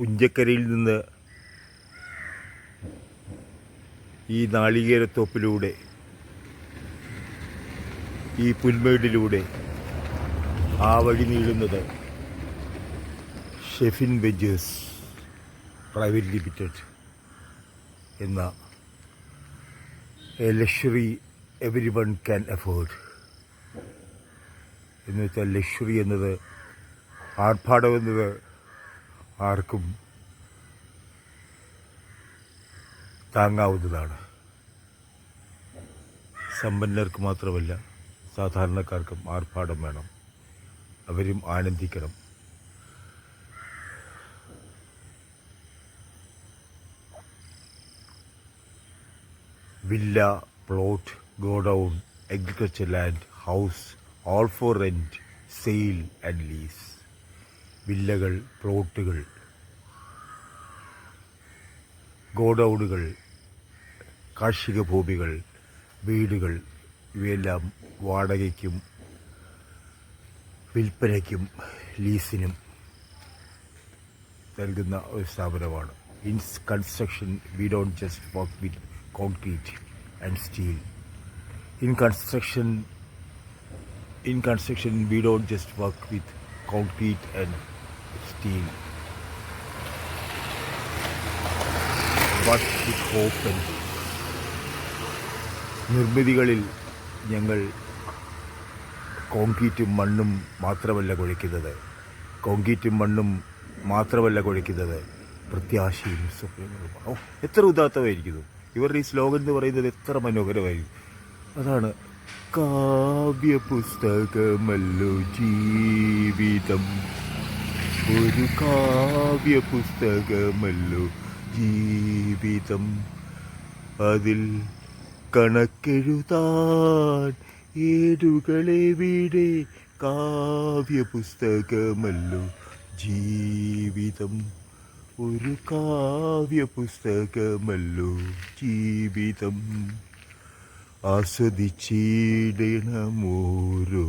പുഞ്ചക്കരയിൽ നിന്ന് ഈ നാളികേരത്തോപ്പിലൂടെ ഈ പുൽമേടിലൂടെ ആ വഴി നീളുന്നത് ഷെഫിൻ വെജേഴ്സ് പ്രൈവറ്റ് ലിമിറ്റഡ് എന്ന a luxury every one can afford എന്ന് വെച്ചാൽ ലക്ഷറി എന്നത് ആർഭാടം എന്നത് ആർക്കും താങ്ങാവുന്നതാണ്. സമ്പന്നർക്ക് മാത്രമല്ല സാധാരണക്കാർക്കും ആർഭാടം വേണം. അവരും ആനന്ദിക്കണം. Villa plot godown agriculture land house all for rent sale and lease വില്ലകൾ പ്ലോട്ടുകൾ ഗോഡൗണുകൾ കാർഷിക ഭൂമികൾ വീടുകൾ ഇവയെല്ലാം വാടകയ്ക്കും വിൽപ്പനയ്ക്കും ലീസിനും നൽകുന്ന ഒരു സ്ഥാപനമാണ്. In construction we don't just work with concrete and steel in construction in construction we don't just work with concrete and steel hope and നിർമ്മിതികളിൽ ഞങ്ങൾ കോൺക്രീറ്റും മണ്ണും മാത്രമല്ല കുഴയ്ക്കുന്നത് കോൺക്രീറ്റും മണ്ണും മാത്രമല്ല കുഴയ്ക്കുന്നത് പ്രത്യാശയും സ്വപ്നങ്ങളും. ഓ എത്ര ഉദാത്തമായിരിക്കുന്നു. ഇവരുടെ ഈ സ്ലോഗൻ എന്ന് പറയുന്നത് എത്ര മനോഹരമായിരിക്കും. അതാണ് കാവ്യ പുസ്തകമല്ലോ ജീവിതം. ഒരു കാവ്യ പുസ്തകമല്ലോ ജീവിതം അതിൽ കണക്കെഴുതാൻ ഏടുകളെവിടെ കാവ്യപുസ്തകമല്ലോ. ജീവിതം ഒരു കാവ്യപുസ്തകമല്ലോ. ജീവിതം ജീവിതം ആസ്വദിച്ചിടണമോരോ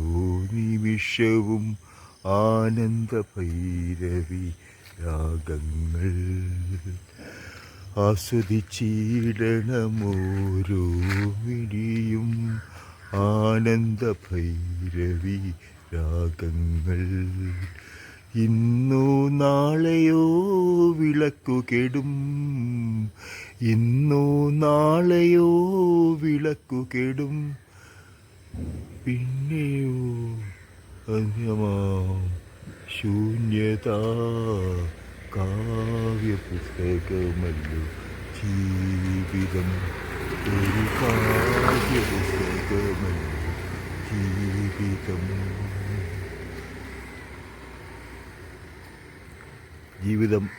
നിമിഷവും ആനന്ദ ഭൈരവി രാഗങ്ങൾ. ആസ്വദിച്ചിടണമോരോ വിടിയും ആനന്ദ ഭൈരവി രാഗങ്ങൾ. ഇന്നു നാളെയോ വിളക്കു കെടും. ഇന്നു നാളെയോ വിളക്കു കെടും. പിന്നെയോ അന്യമാം ശൂന്യത കാവ്യ പുസ്തകമല്ലോ. ജീവിതം ഒരു കാവ്യ പുസ്തകമല്ലോ. ജീവിതം. ജീവിതം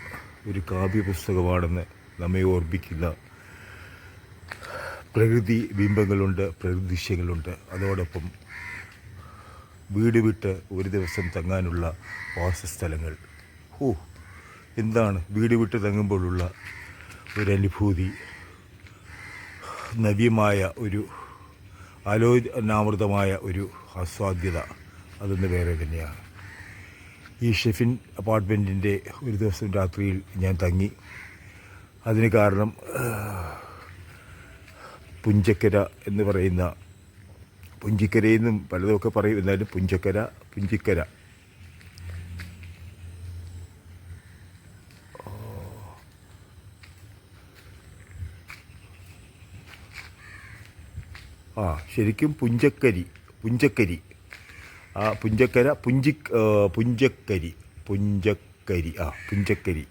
ഒരു കാവ്യ പുസ്തകമാണെന്ന് നമ്മെ ഓർപ്പിക്കുന്ന പ്രകൃതി ബിംബങ്ങളുണ്ട് പ്രകൃതി ദൃശ്യങ്ങളുണ്ട്. അതോടൊപ്പം വീട് വിട്ട് ഒരു ദിവസം തങ്ങാനുള്ള വാസസ്ഥലങ്ങൾ. ഓ എന്താണ് വീട് വിട്ട് തങ്ങുമ്പോഴുള്ള ഒരു അനുഭൂതി നവ്യമായ ഒരു ആലോചനാമൃതമായ ഒരു ആസ്വാദ്യത അതൊന്ന് വേറെ തന്നെയാണ്. ഈ ഷെഫിൻ അപ്പാർട്ട്മെന്റിന്റെ ഒരു ദിവസം രാത്രിയിൽ ഞാൻ തങ്ങി. അതിന് കാരണം പുഞ്ചക്കര എന്ന് പറയുന്ന പുഞ്ചിക്കരയെന്നും പലതുമൊക്കെ പറയും. എന്നാലും പുഞ്ചക്കര പുഞ്ചിക്കര. ആ ശരിക്കും പുഞ്ചക്കരി പുഞ്ചക്കരി. ആ പുഞ്ചക്കര പുഞ്ചി പുഞ്ചക്കരി പുഞ്ചക്കരി ആ പുഞ്ചക്കരി.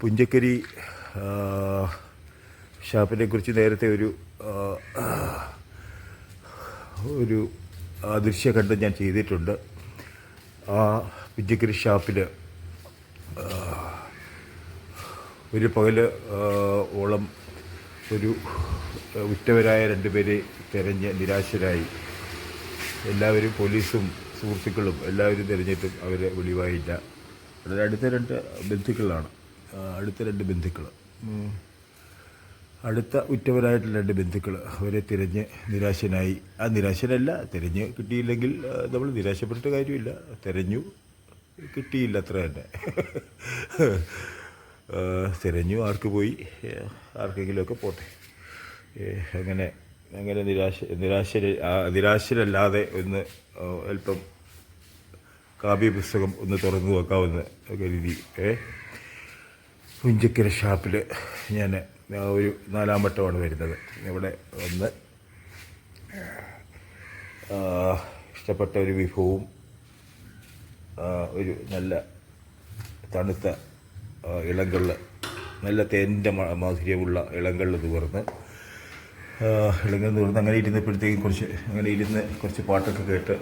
പുഞ്ചക്കരി ഷാപ്പിനെ കുറിച്ച് നേരത്തെ ഒരു ഒരു ദൃശ്യഖണ്ഡം ഞാൻ ചെയ്തിട്ടുണ്ട്. ആ പുഞ്ചക്കരി ഷാപ്പിൽ ഒരു പകൽ ഓളം ഒരു ഉറ്റവരായ രണ്ടുപേരെ തിരഞ്ഞ് നിരാശരായി. എല്ലാവരും പോലീസും സുഹൃത്തുക്കളും എല്ലാവരും തിരഞ്ഞിട്ടും അവരെ ഒളിവായില്ല വളരെ അടുത്ത രണ്ട് ബന്ധുക്കളാണ്. അടുത്ത രണ്ട് ബന്ധുക്കൾ അടുത്ത ഉറ്റവരായിട്ടുള്ള രണ്ട് ബന്ധുക്കൾ അവരെ തിരഞ്ഞ് നിരാശനായി. ആ നിരാശനല്ല തിരഞ്ഞ് കിട്ടിയില്ലെങ്കിൽ നമ്മൾ നിരാശപ്പെട്ടിട്ട് കാര്യമില്ല. തിരഞ്ഞു കിട്ടിയില്ല അത്ര തന്നെ. തിരഞ്ഞു ആർക്ക് പോയി? ആർക്കെങ്കിലുമൊക്കെ പോട്ടെ. അങ്ങനെ അങ്ങനെ നിരാശ നിരാശ നിരാശരല്ലാതെ ഒന്ന് അല്പം കാവ്യ പുസ്തകം ഒന്ന് തുറന്നു നോക്കാമെന്ന് കരുതി ഏ പുഞ്ചക്കര ഷാപ്പിൽ ഞാൻ ഒരു നാലാം വട്ടമാണ് വരുന്നത്. ഇവിടെ ഒന്ന് ഇഷ്ടപ്പെട്ട ഒരു വിഭവവും ഒരു നല്ല തണുത്ത ഇളങ്കൾ നല്ല തേന്റെ മാധുര്യമുള്ള ഇളങ്കള്ള് തുറന്ന് ഇളങ്കള്ള് തുറന്ന് അങ്ങനെ ഇരുന്നപ്പോഴത്തേക്കും കുറച്ച് അങ്ങനെ ഇരുന്ന് കുറച്ച് പാട്ടൊക്കെ കേട്ട്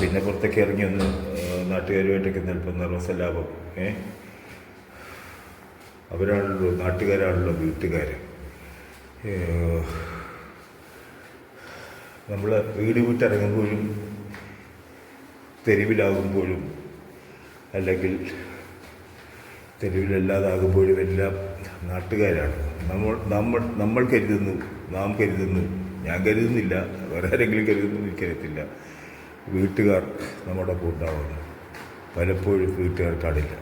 പിന്നെ പുറത്തേക്ക് ഇറങ്ങി ഒന്ന് നാട്ടുകാരുമായിട്ടൊക്കെ നിൽപ്പം റോസലാപം ഏ? അവരാണല്ലോ നാട്ടുകാരാണല്ലോ വീട്ടുകാർ. നമ്മൾ വീട് വിട്ടിറങ്ങുമ്പോഴും തെരുവിലാകുമ്പോഴും അല്ലെങ്കിൽ തെരുവിലല്ലാതാകുമ്പോഴും എല്ലാം നാട്ടുകാരാണ്. നമ്മൾ നമ്മൾ നമ്മൾ കരുതുന്നു നാം കരുതുന്നു. ഞാൻ കരുതുന്നില്ല വേറെ ആരെങ്കിലും കരുതുന്നു എനിക്കറിയത്തില്ല വീട്ടുകാർ നമ്മുടെ ഉണ്ടാവുന്നു പലപ്പോഴും വീട്ടുകാർ കാണില്ല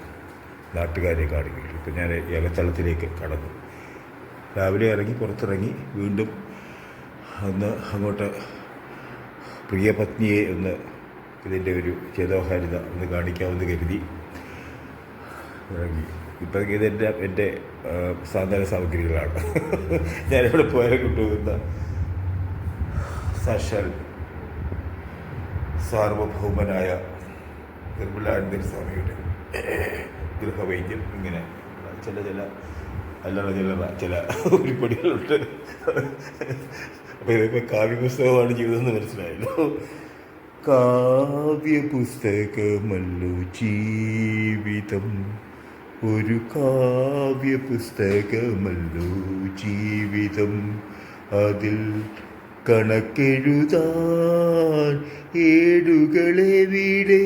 നാട്ടുകാരെ കാണിക്കില്ല ഇപ്പം ഞാൻ ഏകത്തളത്തിലേക്ക് കടന്നു. രാവിലെ ഇറങ്ങി പുറത്തിറങ്ങി വീണ്ടും ഒന്ന് അങ്ങോട്ട് പ്രിയപത്നിയെ ഒന്ന് ഇതിന്റെ ഒരു ചേതോഹാരിത ഒന്ന് കാണിക്കാമെന്ന് കരുതി ഇറങ്ങി. ഇപ്പം ഇതെന്റെ എന്റെ സാധന സാമഗ്രികളാണ്. ഞാനിവിടെ പോയാൽ കൊണ്ടുപോകുന്ന സാക്ഷാൽ സാർവഭൗമനായ നിർമ്മലാനന്ദൻ സ്വാമിയുടെ ഗൃഹവൈദ്യം ഇങ്ങനെ. ചില ചില അല്ലറ ചില ചില ഉരുപ്പടികളുണ്ട്. അപ്പോൾ ഇതൊക്കെ കാവ്യ പുസ്തകമാണ് ജീവിതം എന്ന് മനസ്സിലായല്ലോ. കാവ്യ പുസ്തകമല്ലോ ജീവിതം. ഒരു കാവ്യ പുസ്തകമല്ലോ ജീവിതം. അതിൽ കണക്കെഴുതാൻ ഏടുകളെ വീടേ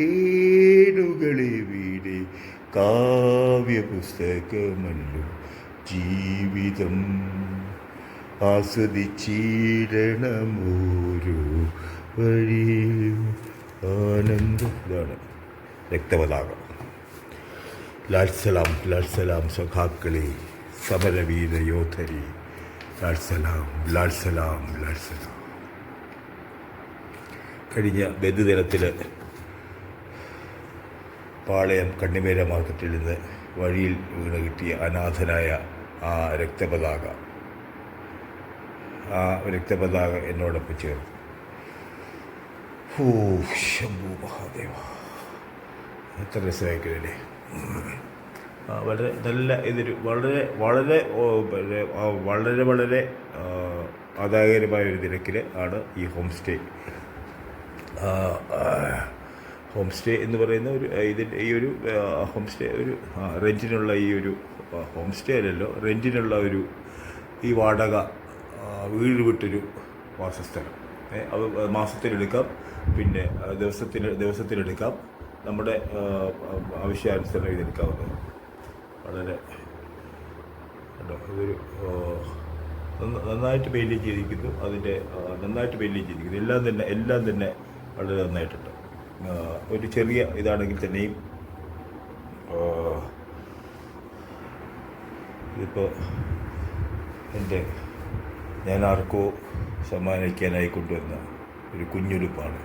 ഏടുകളെ വീടേ. കാവ്യ പുസ്തകമല്ലോ ജീവിതം. ആസ്വദിച്ചിരണമോരോ വഴിയും ആനന്ദ. രക്തപതാക ലാൽസലാം ലാൽസലാം സഖാക്കളെ സമരവീര യോധരി ലാൽസലാം ലാൽസലാം ലാൽസലാം. കഴിഞ്ഞ ബന്ധുദിനത്തിൽ പാളയം കണ്ണിമേര മാർക്കറ്റിൽ നിന്ന് വഴിയിൽ വീണ് കിട്ടിയ അനാഥനായ ആ രക്തപതാക. ആ രക്തപതാക എന്നോടൊപ്പം ചേർന്നു. ഓ ശംഭു മഹാദേവ. എത്ര രസമായിക്കല്ലേ ആ, വളരെ നല്ല ഇതൊരു വളരെ വളരെ വളരെ വളരെ ആദായകരമായ ഒരു നിരക്കിൽ ആണ് ഈ ഹോം സ്റ്റേ. ഹോം സ്റ്റേ എന്ന് പറയുന്ന ഒരു ഇതിന്റെ ഈ ഒരു ഹോം സ്റ്റേ ഒരു റെന്റിനുള്ള ഈ ഒരു ഹോം സ്റ്റേ അല്ലല്ലോ റെന്റിനുള്ള ഒരു ഈ വാടക വീട് വിട്ടൊരു വാസസ്ഥലം. അത് മാസത്തിലെടുക്കാം പിന്നെ ദിവസത്തിന് ദിവസത്തിലെടുക്കാം. നമ്മുടെ ആവശ്യാനുസരണം എഴുതിയെടുക്കാവുന്നത് വളരെ ഇതൊരു നന്നായിട്ട് പെയിന്റിങ് ചെയ്തിരിക്കുന്നു. അതിന്റെ നന്നായിട്ട് പെയിന്റിങ് ചെയ്തിരിക്കുന്നു. എല്ലാം തന്നെ എല്ലാം തന്നെ വളരെ നന്നായിട്ടുണ്ട്. ഒരു ചെറിയ ഇതാണെങ്കിൽ തന്നെയും ഇതിപ്പോൾ എന്റെ ഞാൻ ആർക്കോ സമ്മാനിക്കാനായി കൊണ്ടുവന്ന ഒരു കുഞ്ഞുടുപ്പാണ്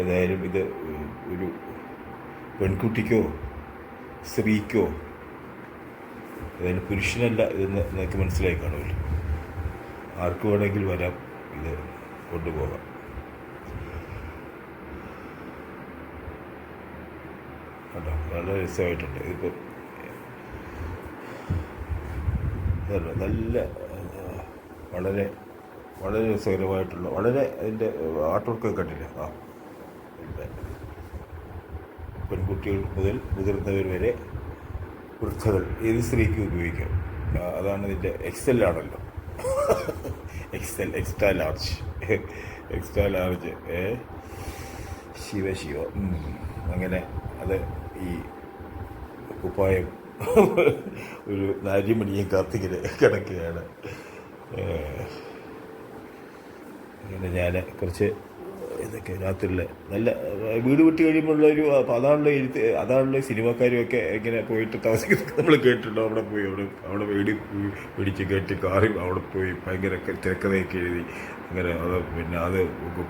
ഏതായാലും ഇത് ഒരു പെൺകുട്ടിക്കോ സ്ത്രീക്കോ ഏതായാലും പുരുഷനല്ല ഇതെന്ന് നിങ്ങൾക്ക് മനസ്സിലായി കാണുമല്ലോ. ആർക്ക് വേണമെങ്കിൽ വരാം ഇത് കൊണ്ടുപോകാം. കേട്ടോ വളരെ രസമായിട്ടുണ്ട്. ഇതിപ്പോൾ നല്ല വളരെ വളരെ രസകരമായിട്ടുള്ള വളരെ അതിന്റെ ആർട്ട് വർക്കൊക്കെ കണ്ടില്ല? ആ ഇവിടെ പെൺകുട്ടികൾ മുതൽ മുതിർന്നവർ വരെ വൃദ്ധകൾ ഏത് സ്ത്രീക്ക് ഉപയോഗിക്കാം? അതാണ് ഇതിന്റെ എക്സൽ ആണല്ലോ. XL extra large extra large ഏ? ശിവ ശിവ. അങ്ങനെ അത് ഈ കുപ്പായം ഒരു നാര്യമണിയും കാത്തിങ്ങനെ കിടക്കുകയാണ്. അങ്ങനെ ഞാൻ കുറച്ച് ഇതൊക്കെ രാത്രിയിൽ നല്ല വീട് വിട്ട് കഴിയുമ്പോഴുള്ള ഒരു അപ്പോൾ അതാണല്ലോ എഴുത്ത് അതാണല്ലോ സിനിമക്കാരുമൊക്കെ ഇങ്ങനെ പോയിട്ട് താമസിക്കുന്നത്. നമ്മൾ കേട്ടിട്ടുണ്ടോ? അവിടെ പോയി അവിടെ അവിടെ വീട് പിടിച്ച് കയറ്റി കാറി അവിടെ പോയി ഭയങ്കര തിരക്കഥയൊക്കെ എഴുതി. അങ്ങനെ അത് പിന്നെ അത്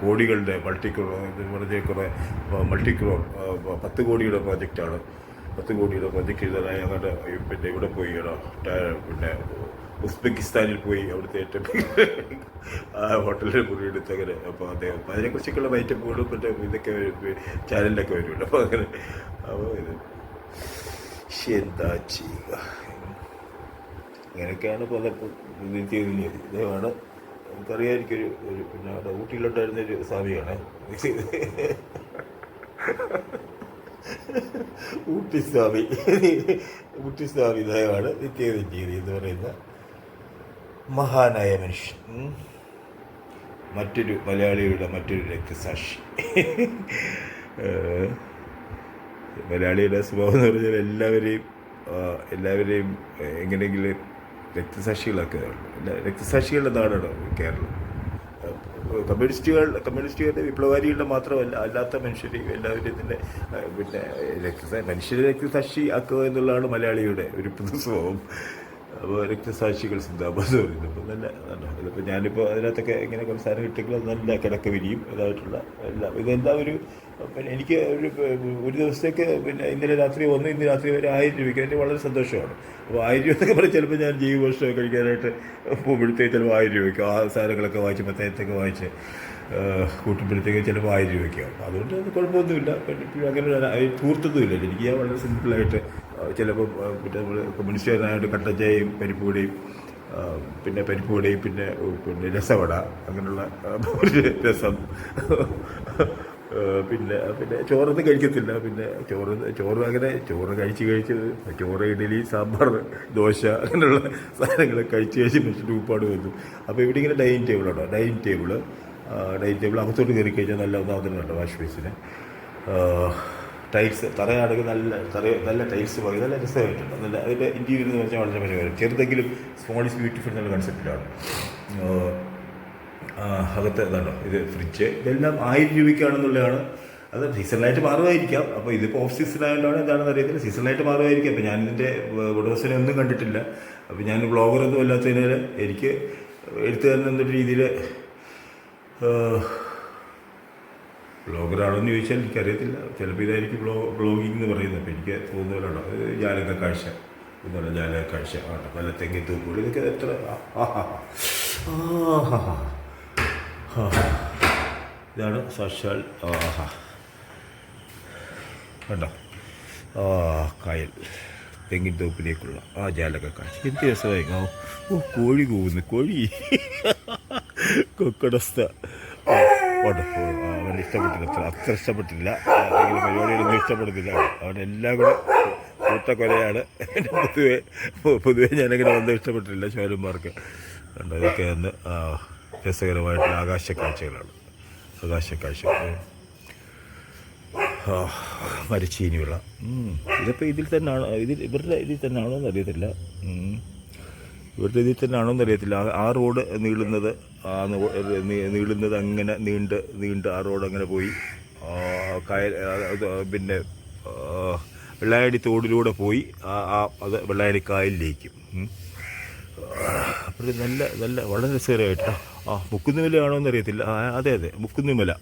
കോടികളുടെ മൾട്ടിക്രോ ഇത് പറഞ്ഞ കുറേ മൾട്ടിക്രോ പത്ത് കോടിയുടെ പ്രോജക്റ്റാണ്. പത്ത് കോടിയുടെ പ്രോജക്റ്റ് എഴുതാനായി അങ്ങനെ പിന്നെ ഇവിടെ പോയി പിന്നെ ഉസ്ബെക്കിസ്ഥാനിൽ പോയി അവിടുത്തെ ഏറ്റവും ആ ഹോട്ടലിൽ മുറി എടുത്ത് അങ്ങനെ അപ്പോൾ അദ്ദേഹം അപ്പോൾ അതിനെക്കുറിച്ചൊക്കെയുള്ള വൈറ്റപ്പുകളും മറ്റേ ഇതൊക്കെ ചാനലിലൊക്കെ വരുമല്ലോ. അപ്പോൾ അങ്ങനെ അപ്പോൾ ഇത് എന്താ ചെയ്യുക? ഇങ്ങനെയൊക്കെയാണ് പലപ്പോൾ ചെയ്തില്ല ഇദ്ദേഹമാണ് നമുക്കറിയാമായിരിക്കും ഒരു ഒരു പിന്നെ അവിടെ ഊട്ടിയിലുണ്ടായിരുന്ന ഒരു സ്വാമിയാണ്. ഊട്ടി സ്വാമി. ഊട്ടി സ്വാമി ഇദ്ദേഹമാണ് നിത്യവിദ്യരി എന്ന് പറയുന്ന മഹാനായ മനുഷ്യൻ. മറ്റൊരു മലയാളിയുടെ മറ്റൊരു രക്തസാക്ഷി. മലയാളിയുടെ സ്വഭാവം എന്ന് പറഞ്ഞാൽ എല്ലാവരെയും എല്ലാവരെയും എങ്ങനെയെങ്കിലും രക്തസാക്ഷികളൊക്കെ എല്ലാ രക്തസാക്ഷികളുടെ നാടാണ് കേരളം. കമ്മ്യൂണിസ്റ്റുകൾ കമ്മ്യൂണിസ്റ്റുകളുടെ വിപ്ലവകാരികളുടെ മാത്രമല്ല അല്ലാത്ത മനുഷ്യരെയും എല്ലാവരെയും തന്നെ പിന്നെ രക്തസാ മനുഷ്യരെ രക്തസാക്ഷി ആക്കുക എന്നുള്ളതാണ് മലയാളിയുടെ ഒരു പൊതു സ്വഭാവം. അപ്പോൾ രക്തസാക്ഷികൾ സിന്ധാബാദ് പറയുന്നത് അപ്പം നല്ല ഇതിപ്പോൾ ഞാനിപ്പോൾ അതിനകത്തൊക്കെ ഇങ്ങനെ സംസാരം കിട്ടിയെങ്കിൽ നല്ല കിടക്ക വിരിയും ഇതായിട്ടുള്ള എല്ലാം. ഇതെല്ലാം ഒരു പിന്നെ എനിക്ക് ഒരു ഒരു ദിവസത്തേക്ക് പിന്നെ ഇന്നലെ രാത്രി ഒന്ന് ഇന്ന് രാത്രി വരെ ആയിരം രൂപയ്ക്ക് എന്റെ വളരെ സന്തോഷമാണ്. അപ്പോൾ ആയിരം രൂപ എന്നൊക്കെ പറഞ്ഞാൽ ചിലപ്പോൾ ഞാൻ ജൈവവർഷം കഴിക്കാനായിട്ട് പോകുമ്പോഴത്തേക്ക് ചിലപ്പോൾ ആയിരം രൂപയ്ക്ക് ആ സാധനങ്ങളൊക്കെ വായിച്ച് പത്തേത്തൊക്കെ വായിച്ച് കൂട്ടുമ്പോഴത്തേക്ക് ചിലപ്പോൾ ആയിരം രൂപയ്ക്കാവും അതുകൊണ്ട് അത് കുഴപ്പമൊന്നുമില്ല. പിന്നെ അങ്ങനെ ഒരു അത് തൂർത്തതുമില്ല എനിക്ക് ഞാൻ വളരെ സിമ്പിളായിട്ട് ചിലപ്പോൾ പിന്നെ കമ്മ്യൂണിസ്റ്റുകാരനായിട്ട് കട്ടച്ചായയും പരിപ്പുവടയും പിന്നെ പരിപ്പുവടയും പിന്നെ പിന്നെ രസവട അങ്ങനെയുള്ള രസം. പിന്നെ പിന്നെ ചോറൊന്നും കഴിക്കത്തില്ല. പിന്നെ ചോറ് ചോറ് അങ്ങനെ ചോറ് കഴിച്ച് കഴിച്ച് ചോറ് ഇഡലി സാമ്പാർ ദോശ അങ്ങനെയുള്ള സാധനങ്ങൾ കഴിച്ച് കഴിച്ച് മനുഷ്യന്റെ ഉപ്പാട് വന്നു. അപ്പോൾ ഇവിടെ ഇങ്ങനെ ഡൈനിങ് ടേബിളുണ്ടോ ഡൈനിങ് ടേബിൾ ഡൈനിങ് ടേബിൾ അകത്തോട്ട് കയറി കഴിഞ്ഞാൽ നല്ല ഒന്നാമതിനുണ്ട് വാഷ് ബേസിന് ടൈൽസ് തറയാണെങ്കിൽ നല്ല തറ നല്ല ടൈൽസ് പോയി. നല്ല രസമായിട്ടുണ്ട്. നല്ല അതിന്റെ ഇന്റീരിയർ എന്ന് വെച്ചാൽ വളരെ മനോഹരം ചെറുതെങ്കിലും സ്മോൾ ഇസ് ബ്യൂട്ടിഫുൾ എന്നുള്ള കൺസെപ്റ്റിലാണ് അകത്ത് ഇതാണോ? ഇത് ഫ്രിഡ്ജ് ഇതെല്ലാം ആയിരം രൂപയ്ക്കാണെന്നുള്ളതാണ്. അത് സീസണലായിട്ട് മാറുമായിരിക്കാം. അപ്പോൾ ഇതിപ്പോൾ ഓഫ് സീസൺ ആയതുകൊണ്ടാണ് എന്താണെന്ന് അറിയത്തില്ല. സീസണലായിട്ട് മാറുമായിരിക്കാം. അപ്പോൾ ഞാൻ ഇതിന്റെ ഉടമസ്ഥനെ ഒന്നും കണ്ടിട്ടില്ല. അപ്പോൾ ഞാൻ ബ്ലോഗറൊന്നും അല്ലാത്തതിനാൽ എനിക്ക് എഴുത്തുകാരൻ എന്നൊരു രീതിയിൽ ബ്ലോഗറാണെന്ന് ചോദിച്ചാൽ എനിക്കറിയത്തില്ല. ചിലപ്പോൾ ഇതായിരിക്കും ബ്ലോ ബ്ലോഗിംഗ് എന്ന് പറയുന്നത്. അപ്പോൾ എനിക്ക് തോന്നുന്നവരാണോ ജാലക കാഴ്ച എന്താണ് ജാലക കാഴ്ച. ആണ് നല്ല തെങ്ങി തൂക്കുകൾ ഇതൊക്കെ എത്ര ഇതാണ് സാക്ഷാൽ ആഹാ കണ്ടോ? ആ കായൽ. തെങ്ങിൻ തോപ്പിലേക്കുള്ള ആ ജാലക കാഴ്ച. എന്ത് രസമായി. ഓ കോഴി കൂവുന്നു. കോഴി. കൊക്കടസ്ഥ. ആ, അവന് ഇഷ്ടപ്പെട്ടില്ല. അത്ര ഇഷ്ടപ്പെട്ടില്ല. അല്ലെങ്കിൽ പരിപാടികളൊന്നും ഇഷ്ടപ്പെടുന്നില്ല. അവനെല്ലാം കൂടെ കൂട്ട കൊലയാണ്. പൊതുവെ പൊതുവെ ഞാനങ്ങനെ ഒന്നും ഇഷ്ടപ്പെട്ടില്ല ശോരന്മാർക്ക് കണ്ടോ ഇതൊക്കെ ഒന്ന് രസകരമായിട്ടുള്ള ആകാശ കാഴ്ചകളാണ് ആകാശ കാഴ്ചകൾ മരിച്ചീനിയുള്ള ഇതിപ്പോൾ ഇതിൽ തന്നെയാണോ ഇതിൽ ഇവരുടെ ഇതിൽ തന്നെയാണോ എന്ന് അറിയത്തില്ല. ഇവരുടെ ഇതിൽ തന്നെ ആണോ എന്നറിയത്തില്ല ആ- റോഡ് നീളുന്നത് ആ നീളുന്നത് അങ്ങനെ നീണ്ട് നീണ്ട് ആ റോഡ് അങ്ങനെ പോയി. കായൽ പിന്നെ വെള്ളായടി തോടിലൂടെ പോയി. ആ അത് വെള്ളായടി കായലിലേക്ക്. ഇത് നല്ല നല്ല വളരെ രസകരമായിട്ടാ. ആ മുക്കുന്നിമല ആണോ എന്നറിയത്തില്ല ആ അതെ അതെ മുക്കുന്നിമല.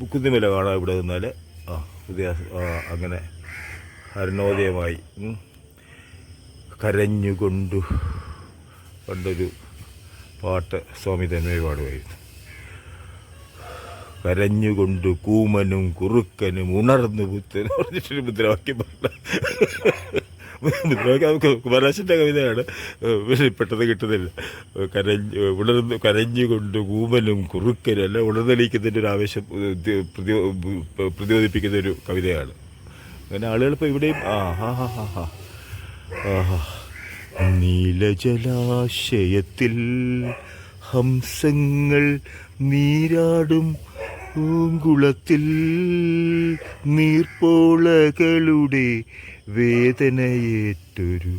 മുക്കുന്നിമല കാണാം ഇവിടെ നിന്നാൽ ആ പുതിയ അങ്ങനെ അരുണോദയമായി കരഞ്ഞുകൊണ്ടു പണ്ടൊരു പാട്ട് സ്വാമി തന്നെ പാടുമായിരുന്നു. കരഞ്ഞുകൊണ്ട് കൂമനും കുറുക്കനും ഉണർന്നു പുത്തനും പറഞ്ഞിട്ടൊരു മുദ്രാവാക്യം പാട്ട് മുദ്രാവാക്യം കുമാരാശന്റെ കവിതയാണ്. പക്ഷേ കിട്ടുന്നില്ല. കരഞ്ഞ് ഉണർന്നു കരഞ്ഞുകൊണ്ട് കൂമനും കുറുക്കനും എല്ലാം ഉണർന്നടിക്കുന്നതിന്റെ ഒരു ആവേശം പ്രതി പ്രതിരോധിപ്പിക്കുന്ന ഒരു കവിതയാണ്. അങ്ങനെ ആളുകൾ ഇപ്പോൾ ഇവിടെയും ആ ഹാ ഹാ ഹാ ഹാ. നീലജലാശയത്തിൽ ഹംസങ്ങൾ നീരാടും പൂങ്കുളത്തിൽ നീർപ്പോളകളുടെ വേദനയേറ്റൊരു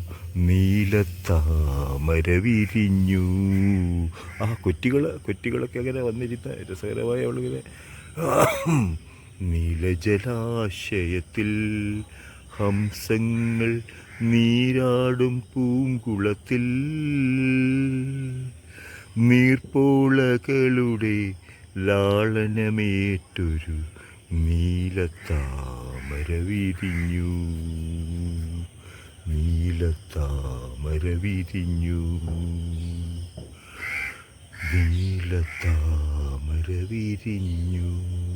നീലത്താമര വിരിഞ്ഞു. ആ കൊറ്റികൾ കൊറ്റികളൊക്കെ അങ്ങനെ വന്നിരുന്ന രസകരമായ അവളിങ്ങനെ നീലജലാശയത്തിൽ ഹംസങ്ങൾ നീരാടും പൂങ്കുളത്തിൽ. നീർപ്പോളകളുടെ ലാളനമേറ്റൊരു നീലത്താമര വിരിഞ്ഞു നീലത്താമര വിരിഞ്ഞു നീലത്താമര വിരിഞ്ഞു